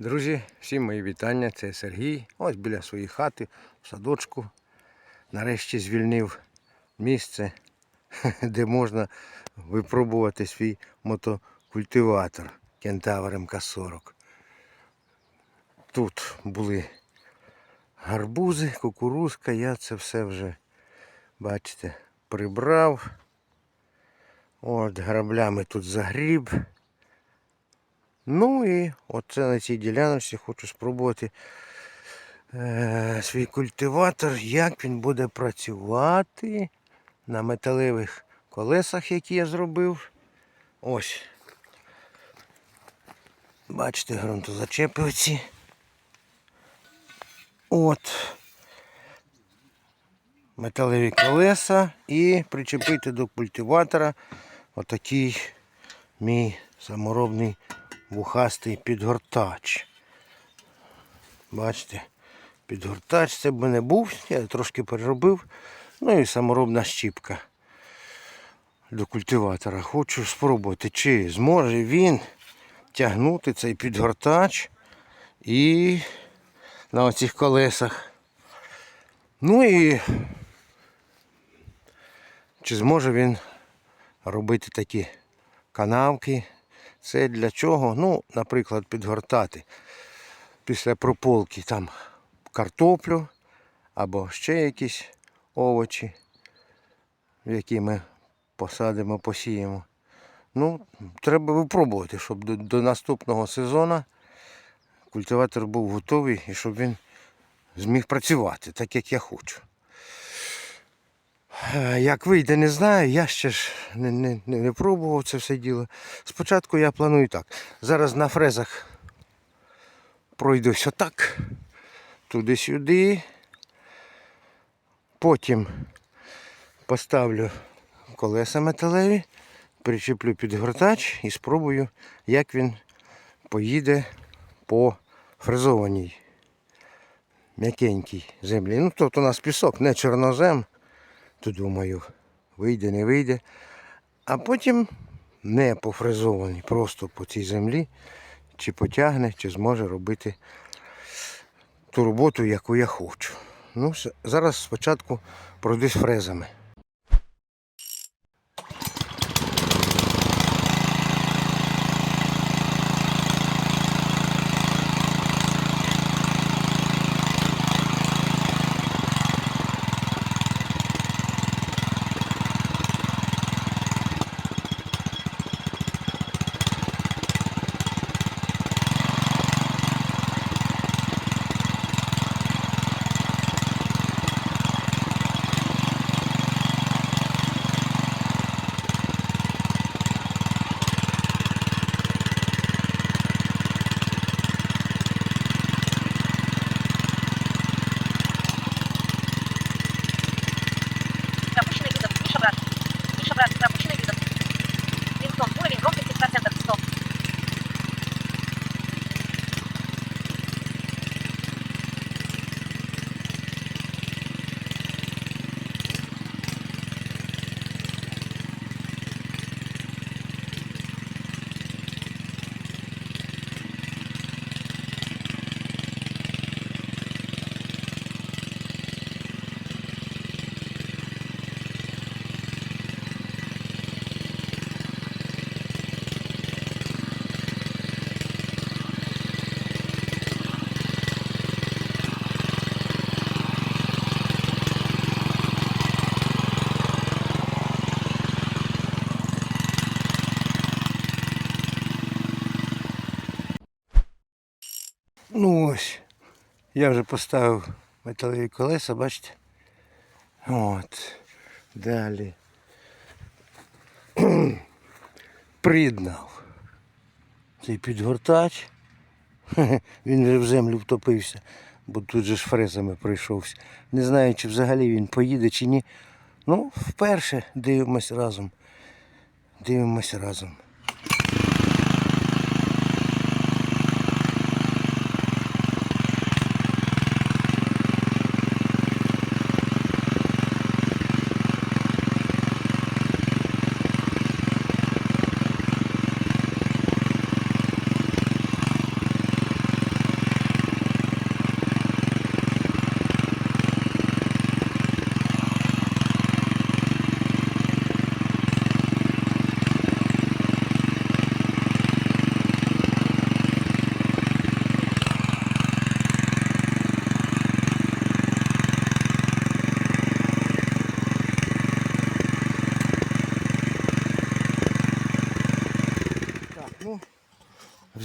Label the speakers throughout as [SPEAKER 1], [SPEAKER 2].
[SPEAKER 1] Друзі, всім мої вітання. Це Сергій. Ось біля своєї хати, в садочку. Нарешті звільнив місце, де можна випробувати свій мотокультиватор Кентавр МК-40. Тут були гарбузи, кукурузка, я це все вже, бачите, прибрав. От граблями тут загріб. Ну і оце на цій діляночці хочу спробувати е, свій культиватор, як він буде працювати на металевих колесах, які я зробив. Ось. Бачите, ґрунтозачепи оці. От. Металеві колеса і причепити до культиватора отакий мій саморобний вухастий підгортач. Бачите, підгортач це б не був, я трошки переробив. Ну і саморобна щіпка до культиватора. Хочу спробувати, чи зможе він тягнути цей підгортач і на оцих колесах. Ну і чи зможе він робити такі канавки це для чого? Ну, наприклад, підгортати після прополки там картоплю або ще якісь овочі, які ми посадимо, посіємо. Ну, треба випробувати, щоб до, до наступного сезону культиватор був готовий і щоб він зміг працювати, так як я хочу. Е, Як вийде, не знаю, я ще ж не, не, не, пробував це все діло. Спочатку я планую так. Зараз на фрезах пройдусь отак, туди-сюди. Потім поставлю колеса металеві, причеплю підгортач і спробую, як він поїде по фрезованій м'якенькій землі. Ну, тобто у нас пісок, не чорнозем то думаю, вийде, не вийде. А потім не пофрезований, просто по цій землі, чи потягне, чи зможе робити ту роботу, яку я хочу. Ну, зараз спочатку пройдусь фрезами. Ну ось, я вже поставив металеві колеса, бачите? От. Далі. Приєднав цей підгортач. Він вже в землю втопився, бо тут же ж фрезами пройшовся. Не знаю, чи взагалі він поїде, чи ні. Ну, вперше дивимось разом. Дивимось разом.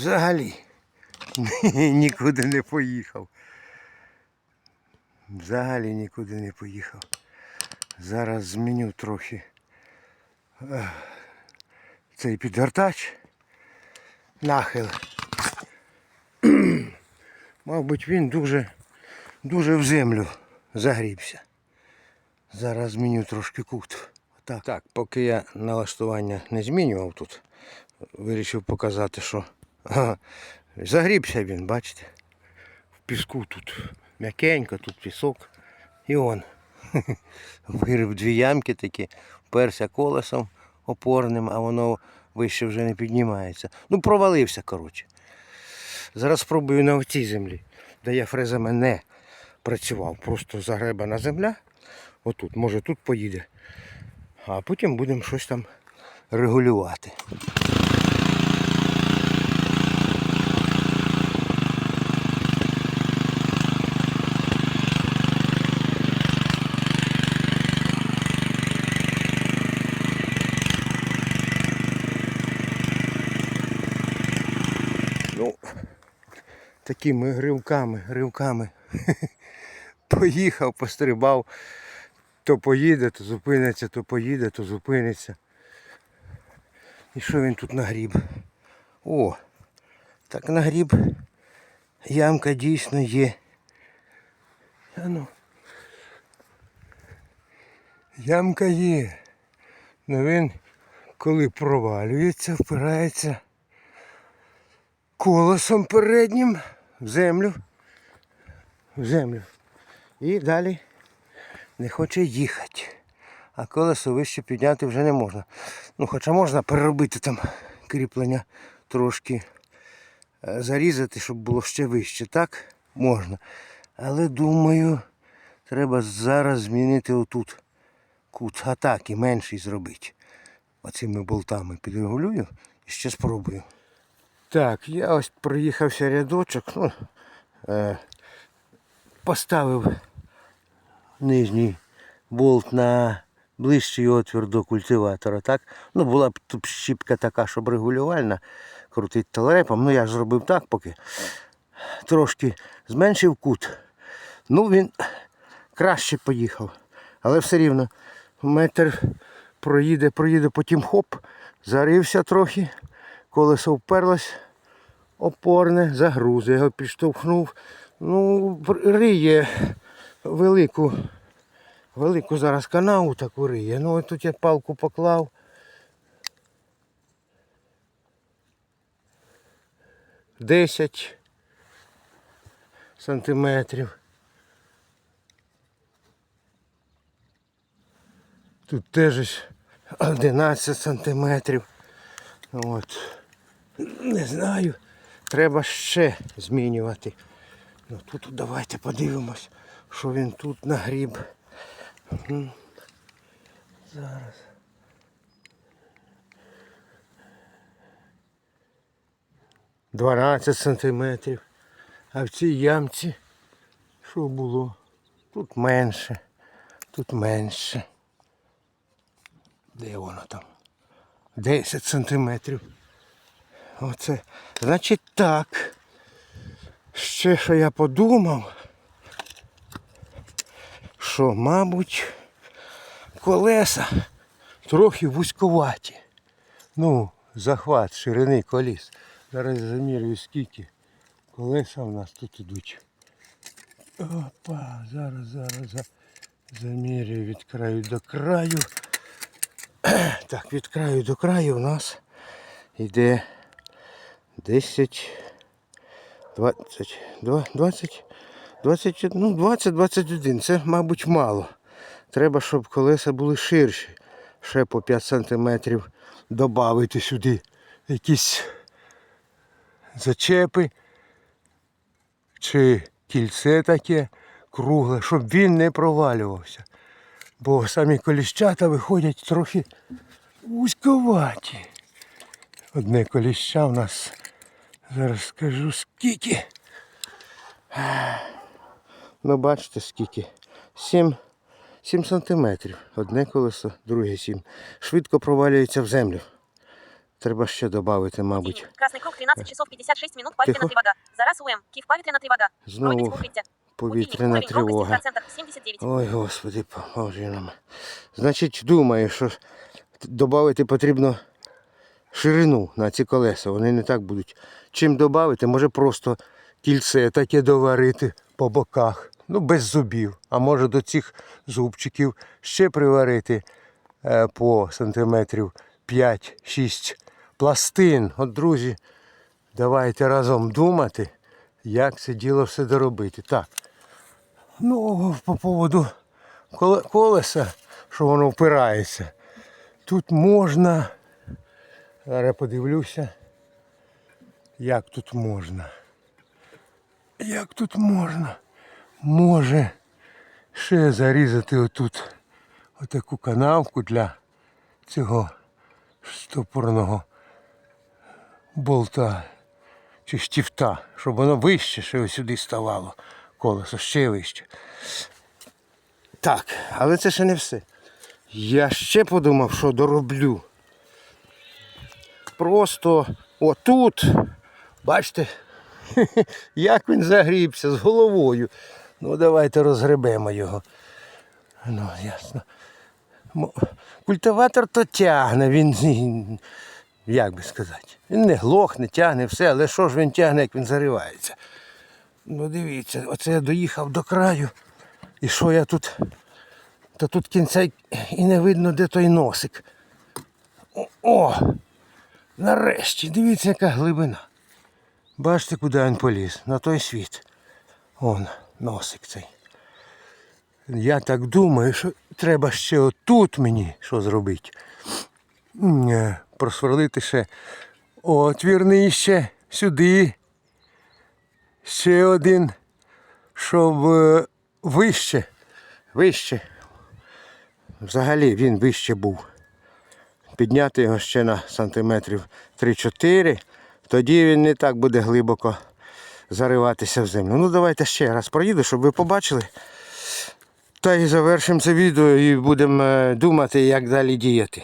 [SPEAKER 1] Взагалі нікуди не поїхав. Взагалі нікуди не поїхав. Зараз зміню трохи е, цей підгортач. Нахил. Мабуть, він дуже, дуже в землю загрібся. Зараз зміню трошки кут. Так, так, поки я налаштування не змінював тут, вирішив показати, що загрібся він, бачите? В піску тут м'якенько, тут пісок. І он. Вирив дві ямки такі, вперся колесом опорним, а воно вище вже не піднімається. Ну, провалився, коротше. Зараз спробую на цій землі, де я фрезами не працював. Просто загребана земля. Отут, може тут поїде. А потім будемо щось там регулювати. Ну, такими ривками, ривками. Поїхав, пострибав. То поїде, то зупиниться, то поїде, то зупиниться. І що він тут нагріб? О, так нагріб. Ямка дійсно є. А ну. Ямка є. Ну він, коли провалюється, впирається колесом переднім в землю. В землю. І далі не хоче їхати. А колесо вище підняти вже не можна. Ну, хоча можна переробити там кріплення трошки е, зарізати, щоб було ще вище. Так, можна. Але думаю, треба зараз змінити отут кут атаки менший зробити. Оцими болтами підрегулюю і ще спробую. Так, я ось проїхався рядочок, ну, е, поставив нижній болт на ближчий отвір до культиватора. Так? Ну, була б тут щіпка така, щоб регулювальна, крутить телерепом. Ну я ж зробив так поки. Трошки зменшив кут. Ну він краще поїхав. Але все рівно метр проїде, проїде, потім хоп, зарився трохи, колесо вперлось опорне, загруз, я його підштовхнув. Ну, риє велику, велику зараз канаву таку риє. Ну от тут я палку поклав. Десять сантиметрів. Тут теж ось 11 сантиметрів. От. Не знаю. Треба ще змінювати. Ну тут давайте подивимось, що він тут нагріб. Зараз. Дванадцять сантиметрів. А в цій ямці що було? Тут менше. Тут менше. Де воно там? 10 сантиметрів. Оце. Значить так. Ще що я подумав, що, мабуть, колеса трохи вузьковаті. Ну, захват ширини коліс. Зараз замірюю скільки колеса у нас тут ідуть. Опа, зараз, зараз, зараз замірюю від краю до краю. Так, від краю до краю у нас йде 10, 20, 20, 20, ну 20, 21. Це, мабуть, мало. Треба, щоб колеса були ширші. Ще по 5 сантиметрів додати сюди якісь зачепи чи кільце таке кругле, щоб він не провалювався. Бо самі коліщата виходять трохи вузьковаті. Одне коліща у нас, зараз скажу скільки. Ну бачите скільки. 7, 7 сантиметрів. Одне колесо, друге 7. Швидко провалюється в землю. Треба ще додати, мабуть.
[SPEAKER 2] Синий. Красный круг 13 часов 56 минут. Повітряна
[SPEAKER 1] Тихо.
[SPEAKER 2] тривога. Зараз УМ. Київ повітряна тривога.
[SPEAKER 1] Знову повітряна тривога.
[SPEAKER 2] громкості 100%, 79.
[SPEAKER 1] Ой, господи, поможи нам. Значить, думаю, що додати потрібно ширину на ці колеса. Вони не так будуть. Чим додати, може просто кільце таке доварити по боках. Ну, без зубів. А може до цих зубчиків ще приварити е, по сантиметрів 5-6 пластин. От, друзі, давайте разом думати, як це діло все доробити. Так. Ну, по поводу колеса, що воно впирається. Тут можна. Зараз я подивлюся. Як тут можна? Як тут можна? Може ще зарізати отут отаку канавку для цього стопорного болта чи штифта, щоб воно вище ще сюди ставало. Колесо ще вище. Так, але це ще не все. Я ще подумав, що дороблю. Просто отут, бачите, як він загрібся з головою. Ну, давайте розгребемо його. Ну, ясно. Культиватор то тягне, він, як би сказати, він не глохне, тягне все, але що ж він тягне, як він заривається. Ну дивіться, оце я доїхав до краю. І що я тут? Та тут кінця і не видно, де той носик. О! Нарешті, дивіться, яка глибина. Бачите, куди він поліз? На той світ. Он, носик цей. Я так думаю, що треба ще отут мені що зробити. Е, Просверлити ще отвір нижче, сюди. Ще один, щоб е, вище. Вище. Взагалі він вище був. Підняти його ще на сантиметрів 3-4, тоді він не так буде глибоко зариватися в землю. Ну давайте ще раз проїду, щоб ви побачили. Та й завершимо це відео і будемо е, думати, як далі діяти.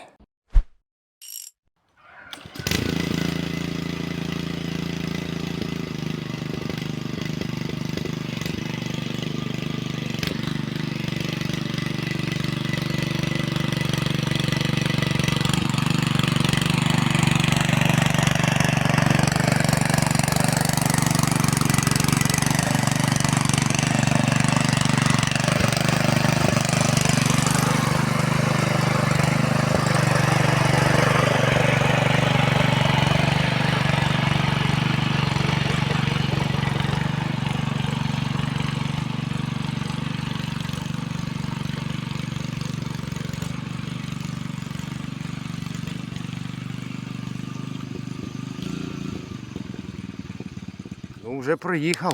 [SPEAKER 1] Ну, вже проїхав.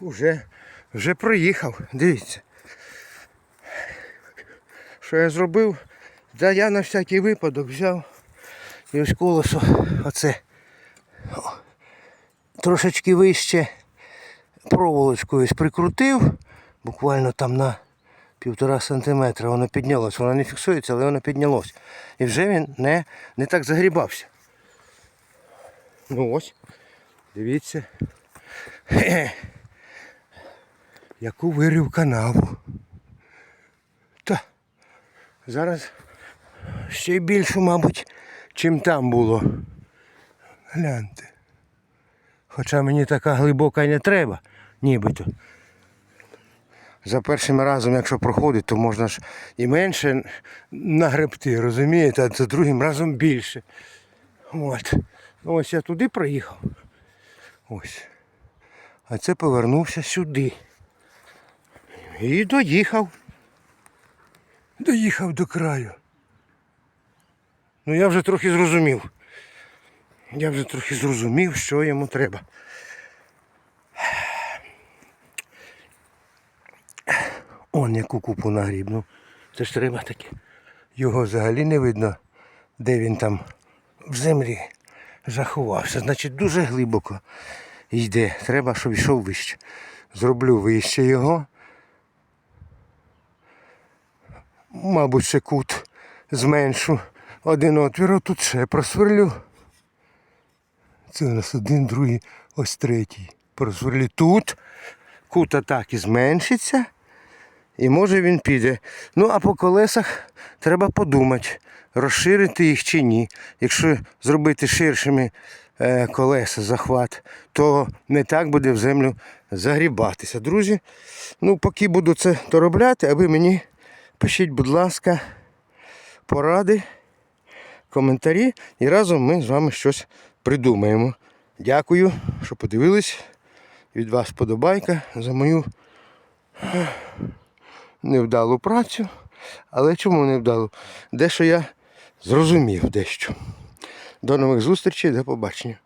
[SPEAKER 1] Уже, вже проїхав. Дивіться. Що я зробив? Да я на всякий випадок взяв і ось колесо оце трошечки вище проволочкою прикрутив, буквально там на півтора сантиметра воно піднялось. Воно не фіксується, але воно піднялось. І вже він не, не так загрібався. Ну ось. Дивіться. Яку вирив канаву. Та зараз ще й більше, мабуть, чим там було. Гляньте. Хоча мені така глибока й не треба, нібито. За першим разом, якщо проходить, то можна ж і менше нагребти, розумієте, а за другим разом більше. От. Ось я туди проїхав. Ось. А це повернувся сюди. І доїхав. Доїхав до краю. Ну я вже трохи зрозумів. Я вже трохи зрозумів, що йому треба. Он яку купу нагріб. Ну, це ж треба таке. Його взагалі не видно, де він там в землі заховався. Значить, дуже глибоко йде. Треба, щоб йшов вище. Зроблю вище його. Мабуть, ще кут зменшу один отвір, тут ще просверлю. Це у нас один, другий, ось третій. Просверлю тут. Кут атаки зменшиться. І може він піде. Ну а по колесах треба подумати, розширити їх чи ні. Якщо зробити ширшими е, колеса захват, то не так буде в землю загрібатися. Друзі, ну поки буду це доробляти, а ви мені пишіть, будь ласка, поради, коментарі, і разом ми з вами щось придумаємо. Дякую, що подивились. Від вас подобайка за мою невдалу працю. Але чому невдалу? Дещо я зрозумів дещо. До нових зустрічей, до побачення.